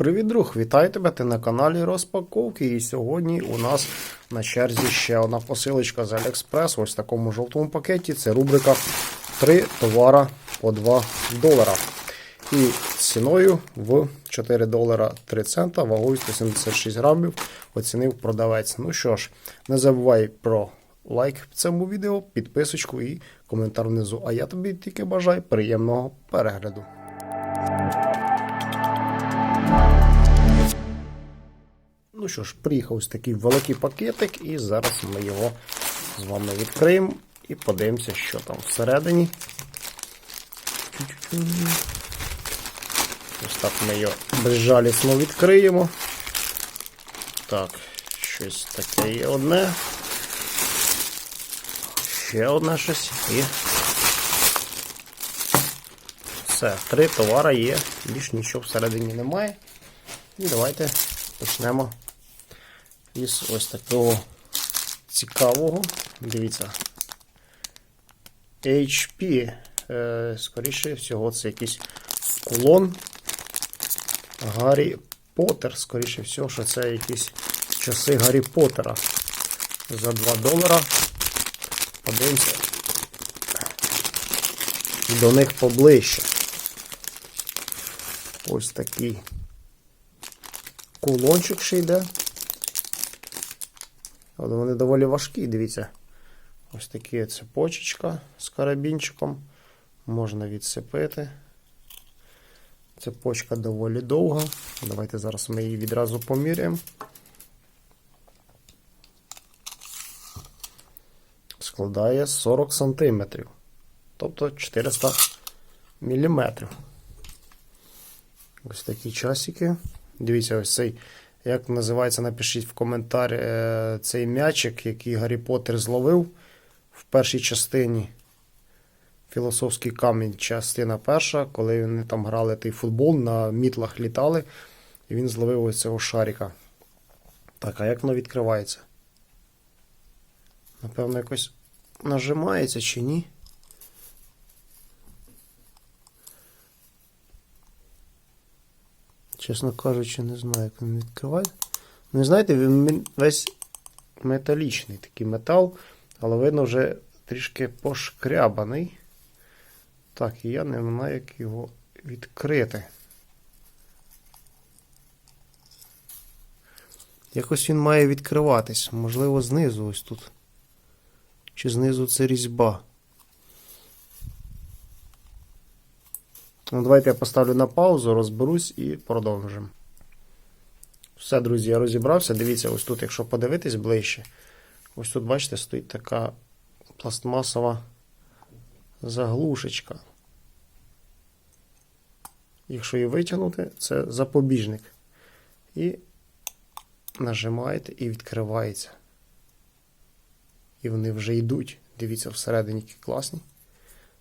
Привіт, друг! Вітаю тебе! Ти на каналі Розпаковки. І сьогодні у нас на черзі ще одна посилочка з AliExpress. Ось в такому жовтому пакеті. Це рубрика 3 товара по 2 долара. І ціною в 4 долара 3 цента, вагою 176 грамів оцінив продавець. Ну що ж, не забувай про лайк цьому відео, підписочку і коментар внизу. А я тобі тільки бажаю приємного перегляду. Ну що ж, приїхав ось такий великий пакетик, і зараз ми його з вами відкриємо і подивимося, що там всередині. Ось так ми його безжалісно відкриємо. Так, щось таке є одне. Ще одне щось і. Все, три товари є, більш нічого всередині немає. І давайте почнемо із ось такого цікавого. Дивіться. HP. Е, скоріше всього, це якийсь кулон. Гаррі Поттер. Скоріше всього, що це якісь часи Гаррі Поттера. За 2 долара. Подивимося. До них поближче. Ось такий кулончик ще йде. Але вони доволі важкі, дивіться. Ось такі цепочечка з карабінчиком. Можна відсипити. Цепочка доволі довга. Давайте зараз ми її відразу поміряємо. Складає 40 см. Тобто 400 мм. Ось такі часики. Дивіться, ось цей, як називається, напишіть в коментарі е, цей м'ячик, який Гаррі Поттер зловив в першій частині. Філософський камінь, частина перша, коли вони там грали той футбол, на мітлах літали, і він зловив ось цього шарика. Так, а як воно відкривається? Напевно, якось нажимається чи ні? Чесно кажучи, не знаю, як він відкриває. Ну, знаєте, він весь металічний такий метал, але видно вже трішки пошкрябаний. Так, і я не знаю, як його відкрити. Якось він має відкриватись. Можливо, знизу ось тут. Чи знизу це різьба. Ну, Давайте я поставлю на паузу, розберусь і продовжимо. Все, друзі, я розібрався. Дивіться, ось тут, якщо подивитись ближче, ось тут, бачите, стоїть така пластмасова заглушечка. Якщо її витягнути, це запобіжник. І нажимаєте і відкривається. І вони вже йдуть. Дивіться, всередині які класні.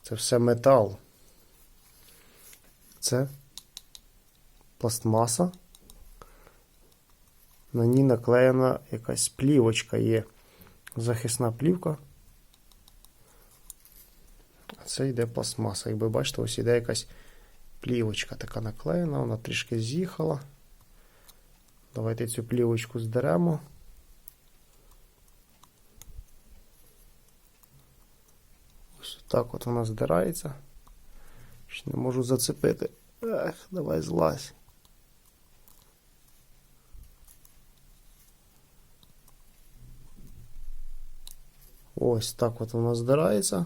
Це все метал. Це пластмаса. На ній наклеєна якась плівочка є. Захисна плівка. А це йде пластмаса. Як ви бачите, ось йде якась плівочка така наклеєна, вона трішки з'їхала. Давайте цю плівочку здеремо. Ось так от вона здирається. Не можу зацепити. Ех, давай злазь. Ось так от вона здирається.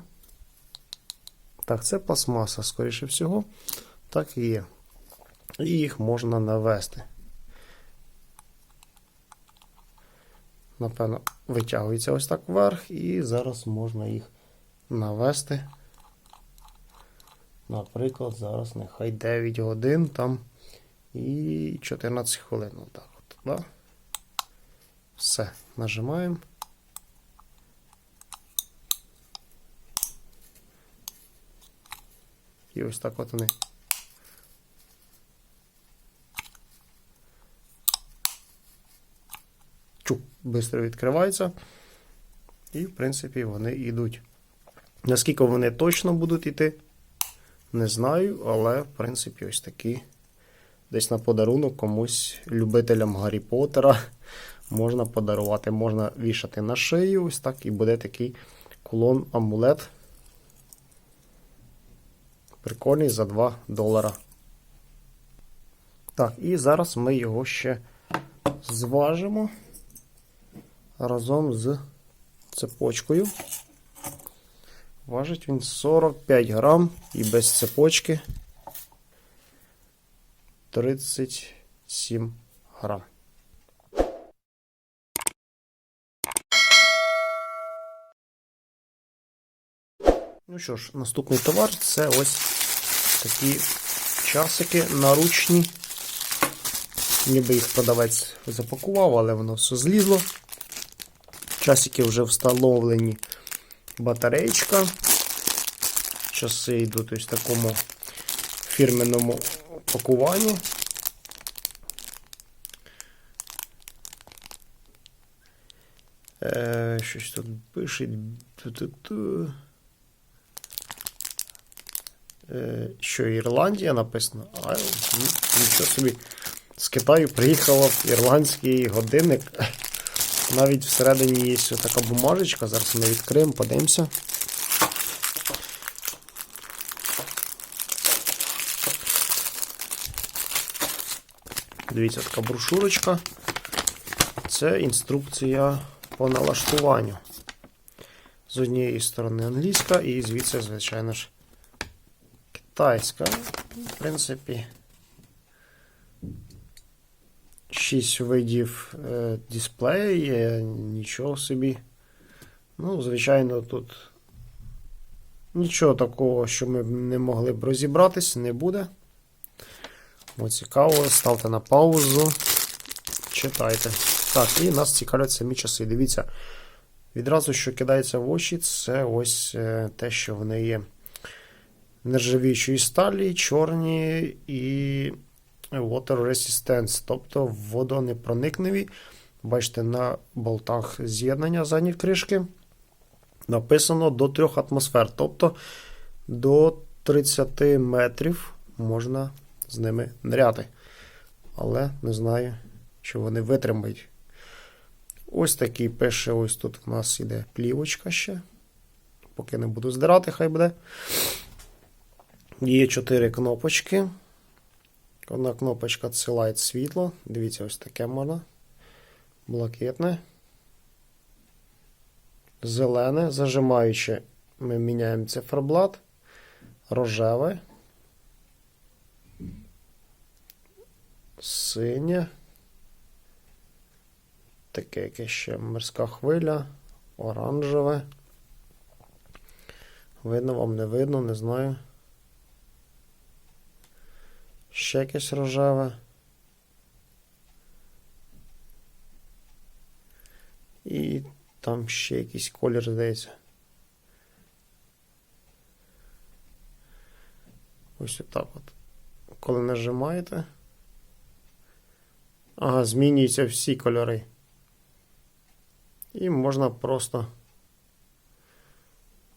Так, це пластмаса, скоріше всього. Так і є. І їх можна навести. Напевно, витягується ось так вверх, і зараз можна їх навести. Наприклад, зараз нехай 9 годин там і 14 хвилин. Отак от, да? Все, нажимаємо. І ось так от вони. Чук, швидко відкриваються. І, в принципі, вони йдуть. Наскільки вони точно будуть йти, не знаю, але, в принципі, ось такі десь на подарунок комусь, любителям Гаррі Поттера, можна подарувати. Можна вішати на шию, ось так, і буде такий кулон-амулет. Прикольний за 2 долара. Так, і зараз ми його ще зважимо разом з цепочкою. Важить він 45 грам і без цепочки 37 грам. Ну що ж, наступний товар це ось такі часики наручні. Ніби їх продавець запакував, але воно все злізло. Часики вже встановлені батареєчка. Часи йдуть ось в такому фірменному пакуванні. Е, щось тут пише. Е, що Ірландія написано, а нічого собі з Китаю приїхав ірландський годинник. Навіть всередині є ось така бумажечка. Зараз ми відкриємо, подивимося. Дивіться, така брошурочка. Це інструкція по налаштуванню. З однієї сторони англійська і звідси, звичайно ж, китайська. В принципі, 6 видів е, дисплею є, нічого собі. Ну, звичайно, тут нічого такого, що ми не могли б розібратись, не буде. Бо цікаво, ставте на паузу, читайте. Так, і нас цікавлять самі часи. Дивіться, відразу, що кидається в очі, це ось е, те, що вони є нержавіючої сталі, чорні і water resistance, тобто водонепроникневі. Бачите, на болтах з'єднання задньої кришки написано до 3 атмосфер, тобто до 30 метрів можна з ними ныряти. Але не знаю, що вони витримають. Ось такий пише, ось тут у нас іде плівочка ще. Поки не буду здирати, хай буде. Є 4 кнопочки. Одна кнопочка Light світло. Дивіться, ось таке можна. Блакитне. Зелене. Зажимаючи, ми міняємо циферблат. Рожеве. Синє. Таке яке ще морська хвиля. Оранжеве. Видно вам не видно, не знаю. Ще якесь рожеве. І там ще якийсь колір здається. Ось отак от. Коли нажимаєте. Ага, змінюються всі кольори. І можна просто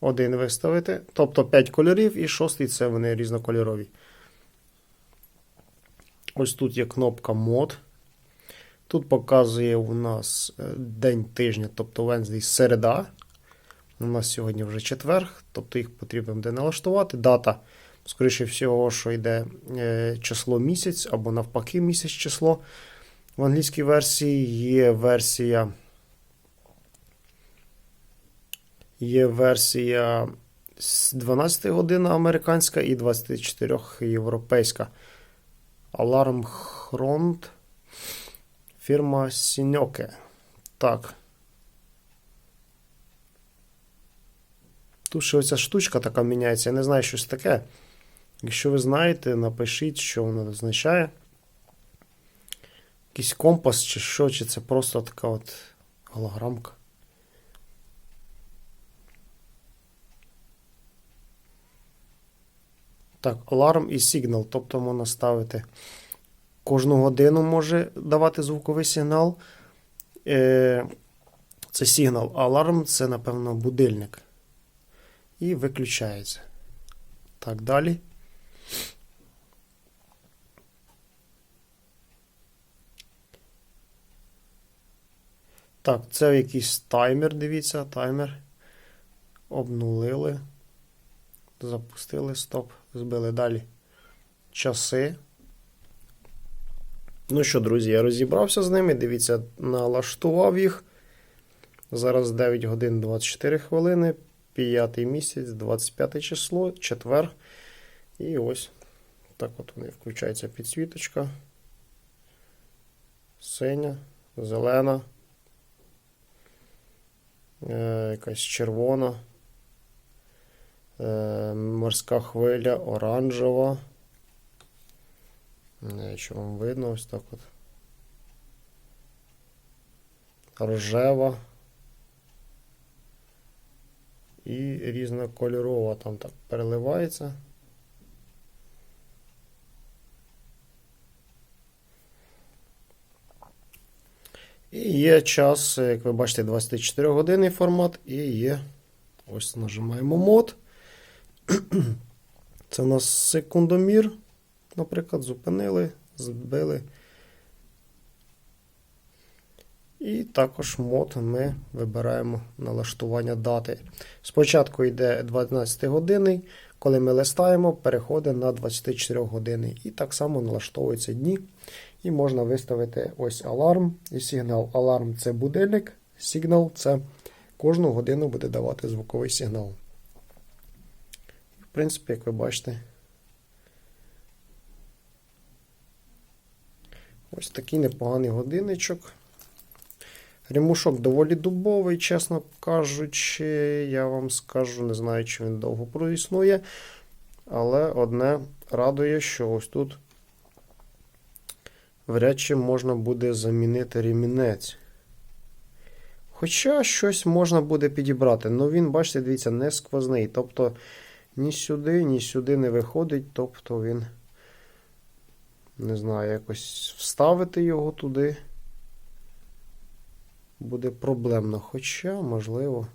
один виставити. Тобто 5 кольорів і шостий це вони різнокольорові. Ось тут є кнопка мод. Тут показує у нас е, день тижня, тобто Wednesday, середа. У нас сьогодні вже четверг, тобто їх потрібно буде налаштувати. Дата, скоріше всього, що йде е, число місяць або навпаки місяць число. В англійській версії є версія. Є версія 12 година американська і 24 європейська. Alarm Хронт. Фірма Сіньоке. Так. Тут ще оця штучка така міняється. Я не знаю, щось таке. Якщо ви знаєте, напишіть, що воно означає. Якийсь компас чи що, чи це просто така от голограмка. Так, аларм і сигнал. Тобто можна ставити кожну годину може давати звуковий сигнал. Е, це сигнал. Аларм це, напевно, будильник. І виключається. Так, далі. Так, це якийсь таймер, дивіться, таймер. Обнулили. Запустили, стоп, збили далі. Часи. Ну що, друзі, я розібрався з ними. Дивіться, налаштував їх. Зараз 9 годин 24 хвилини, 5 місяць, 25 число, четвер. І ось так от вони включається підсвіточка. Синя, зелена, е, якась червона, морська хвиля, оранжева. Не що вам видно, ось так от. Рожева. І різнокольорова там так переливається. І є час, як ви бачите, 24 годинний формат, і є. Ось нажимаємо мод. Це у нас секундомір. Наприклад, зупинили, збили. І також мод ми вибираємо налаштування дати. Спочатку йде 12 годинний, коли ми листаємо, переходить на 24 години. І так само налаштовуються дні. І можна виставити ось аларм і сигнал. Аларм це будильник, сигнал це кожну годину буде давати звуковий сигнал. Принципі, як ви бачите, ось такий непоганий годинничок. Ремушок доволі дубовий, чесно кажучи, я вам скажу, не знаю, чи він довго проіснує. Але одне радує, що ось тут вряд чи можна буде замінити ремінець. Хоча щось можна буде підібрати. Ну він, бачите, дивіться, не сквозний. Тобто ні сюди, ні сюди не виходить. Тобто він, не знаю, якось вставити його туди буде проблемно. Хоча, можливо.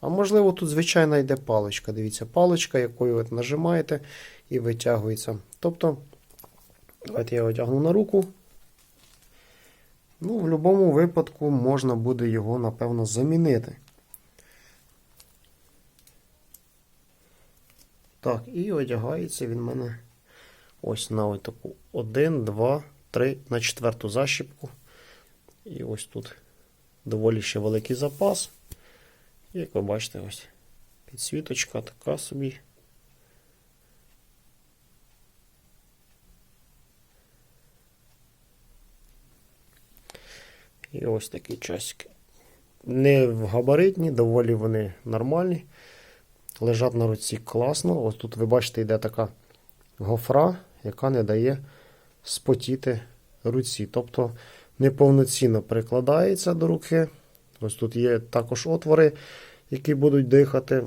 А можливо, тут, звичайно, йде паличка. Дивіться, паличка, якою ви нажимаєте і витягується. Тобто, давайте я одягну на руку. Ну, в будь-якому випадку можна буде його, напевно, замінити. Так, і одягається він мене ось на ось таку 1, 2, 3 на четверту защіпку. І ось тут доволі ще великий запас. І як ви бачите, ось підсвіточка така собі. І ось такі часики. Не в габаритні, доволі вони нормальні. Лежать на руці класно. Ось тут ви бачите, йде така гофра, яка не дає спотіти руці. Тобто неповноцінно прикладається до руки. Ось тут є також отвори, які будуть дихати.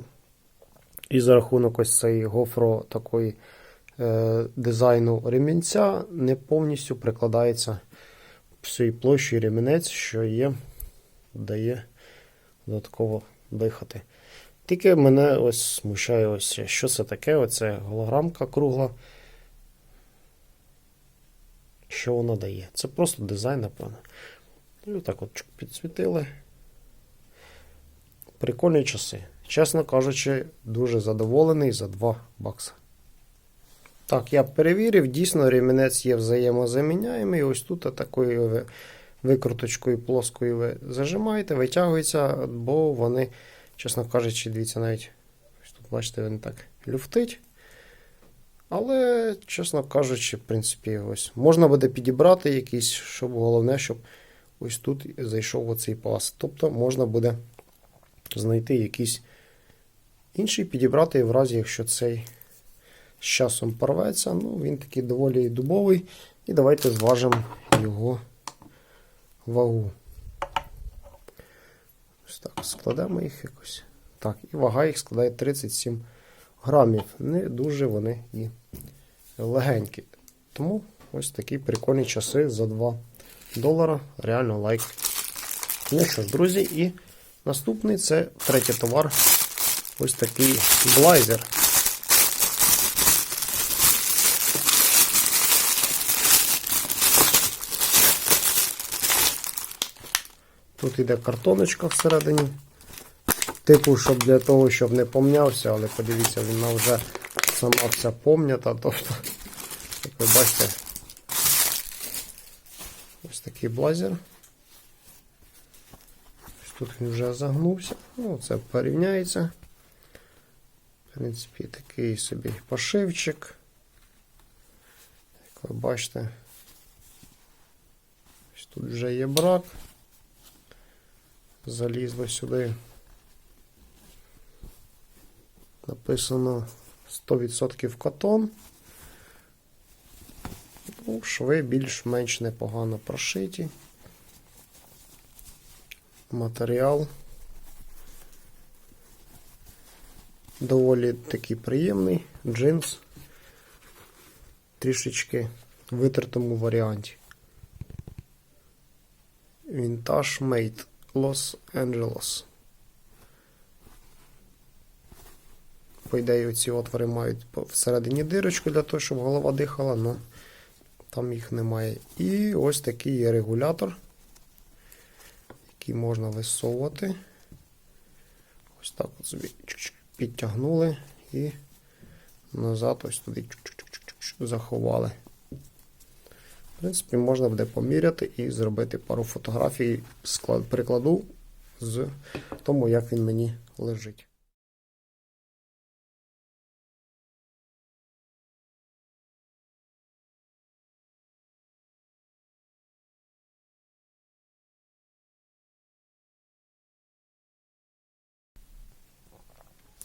І за рахунок ось цієї гофро такої е, дизайну ремінця не повністю прикладається всій площі ремінець, що є, дає додатково дихати. Тільки мене ось смущає, ось, що це таке? Оце голограмка кругла. Що вона дає? Це просто дизайн, напевно. І отак от підсвітили. Прикольні часи. Чесно кажучи, дуже задоволений за 2 бакса. Так, я перевірив, дійсно ремінець є взаємозаміняємий. Ось тут такою викруточкою плоскою ви зажимаєте, витягується, бо вони, чесно кажучи, дивіться, навіть тут, бачите, він так люфтить. Але, чесно кажучи, в принципі, ось можна буде підібрати якийсь, щоб головне, щоб ось тут зайшов оцей пас. Тобто можна буде знайти якийсь інший, підібрати в разі, якщо цей з часом порветься. Ну, він такий доволі дубовий. І давайте зважимо його вагу. Так, складемо їх якось. Так, і вага їх складає 37 грамів. Не дуже вони і легенькі. Тому ось такі прикольні часи за 2 долара. Реально лайк. Ну що ж, друзі, і наступний це третій товар. Ось такий блайзер. Тут іде картоночка всередині. Типу, щоб для того, щоб не помнявся, але подивіться, вона вже сама вся помнята. Тобто, як ви бачите, ось такий блазер. Ось Тут він вже загнувся. Ну, це порівняється. В принципі, такий собі пошивчик. Як ви бачите, ось тут вже є брак. Залізло сюди. Написано 100% катон. Ну, шви більш-менш непогано прошиті. Матеріал доволі такий приємний. Джинс. Трішечки витертому варіанті. Vintage Made Angeles. По ідеї, оці отвори мають всередині дирочку для того, щоб голова дихала, але там їх немає. І ось такий є регулятор, який можна висовувати. Ось так от собі підтягнули і назад ось туди заховали. В принципі, можна буде поміряти і зробити пару фотографій, склад, прикладу з тому, як він мені лежить.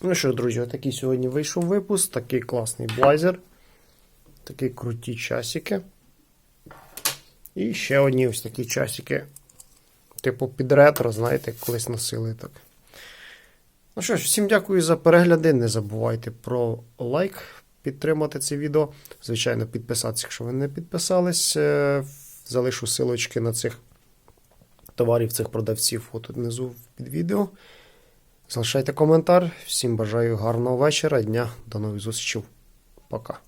Ну що, друзі, отакий сьогодні вийшов випуск. Такий класний блайзер. Такі круті часики. І ще одні ось такі часики. Типу під ретро, знаєте, колись носили так. Ну що ж, всім дякую за перегляди. Не забувайте про лайк, підтримати це відео. Звичайно, підписатися, якщо ви не підписались. Е, Залишу силочки на цих товарів, цих продавців отут внизу під відео. Залишайте коментар. Всім бажаю гарного вечора, дня. До нових зустрічей. Пока.